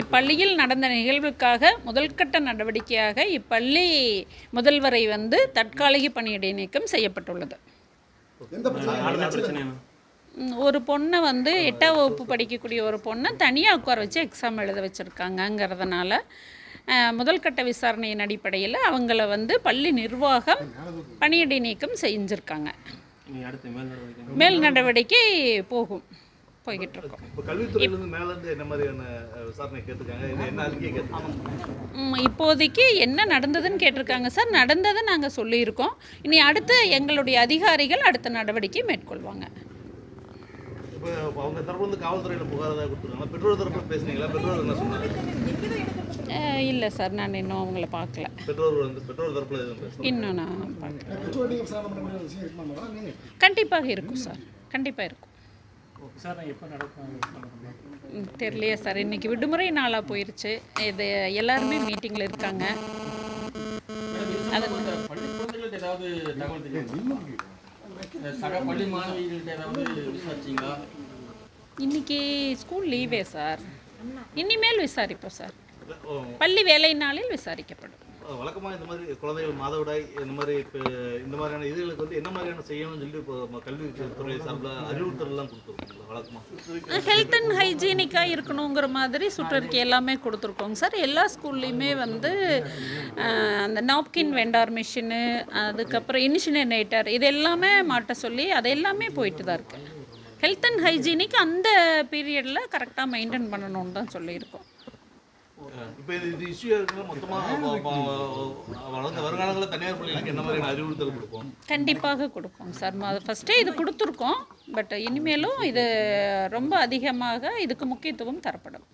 இப்பள்ளியில் நடந்த நிகழ்வுக்காக முதல்கட்ட நடவடிக்கையாக இப்பள்ளி முதல்வரை வந்து தற்காலிக பணியிடை நீக்கம் செய்யப்பட்டுள்ளது. ஒரு பொண்ணை வந்து எட்டாம் வகுப்பு படிக்கக்கூடிய ஒரு பொண்ணை தனியாக உட்கார வச்சு எக்ஸாம் எழுத வச்சுருக்காங்கங்கிறதுனால முதல் கட்ட விசாரணையின் அடிப்படையில் அவங்கள வந்து பள்ளி நிர்வாகம் பணியிடை நீக்கம் செஞ்சுருக்காங்க. மேல் நடவடிக்கை போகும். போய்கிட்டு இருக்கோம் இப்போதைக்கு என்ன நடந்ததுன்னு கேட்டிருக்காங்க சார். நடந்ததை நாங்கள் சொல்லியிருக்கோம். இனி அடுத்து எங்களுடைய அதிகாரிகள் அடுத்த நடவடிக்கை மேற்கொள்வாங்க. இப்போ அவங்க தரப்புல இருந்து காவல்துறையில் புகார் ஏதாவது கொடுத்துருக்காங்க பெற்றோர் தரப்புல பேசுனீங்களா? பெற்றோர் என்ன சொன்னாங்க? இல்லை சார். நான் இன்னும் அவங்கள பார்க்கல. இன்னும் நான் பார்க்கல. கண்டிப்பாக இருக்கும் சார். கண்டிப்பாக இருக்கும். தெரியலையே சார். இன்னைக்கு விடுமுறை நாளாக போயிருச்சு. இது எல்லாருமே மீட்டிங்கில் இருக்காங்க. இன்னைக்கு ஸ்கூல் லீவே சார். இனிமேல் விசாரிப்போம் சார். பள்ளி வேலை நாளில் விசாரிக்கப்படும். வழக்கமாக இந்த மாதிரி குழந்தைகள் மாதவிடாய் இந்த மாதிரி இப்போ இந்த மாதிரியான இதுகளுக்கு வந்து என்ன மாதிரியான செய்யணும்னு சொல்லி இப்போ கல்வி துறை சார்பில் அறிவுறுத்தல்லாம் கொடுத்துருக்கோங்களா வழக்கமாக ஹெல்த் அண்ட் ஹைஜீனிக்காக இருக்கணுங்கிற மாதிரி சுற்றறிக்கை எல்லாமே கொடுத்துருக்கோங்க சார். எல்லா ஸ்கூல்லையுமே வந்து அந்த நாப்கின் வெண்டார் மிஷினு அதுக்கப்புறம் இனிஷினேட்டர் இது எல்லாமே மாட்ட சொல்லி அது எல்லாமே போயிட்டு தான் இருக்கு. ஹெல்த் அண்ட் ஹைஜீனிக் அந்த பீரியடில் கரெக்டாக மெயின்டைன் பண்ணணும்னு தான் சொல்லியிருக்கோம். இப்போ இது இது இஷ்யூ இருக்குன்னா மொத்தமாக வளர்ந்த வருங்காலங்களில் தனியார் பள்ளிகளுக்கு என்ன மாதிரியான அறிவுறுத்தல் கொடுப்போம்? கண்டிப்பாக கொடுப்போம் சார். ஃபஸ்ட்டே இது கொடுத்துருக்கோம். பட் இனிமேலும் இது ரொம்ப அதிகமாக இதுக்கு முக்கியத்துவம் தரப்படும்.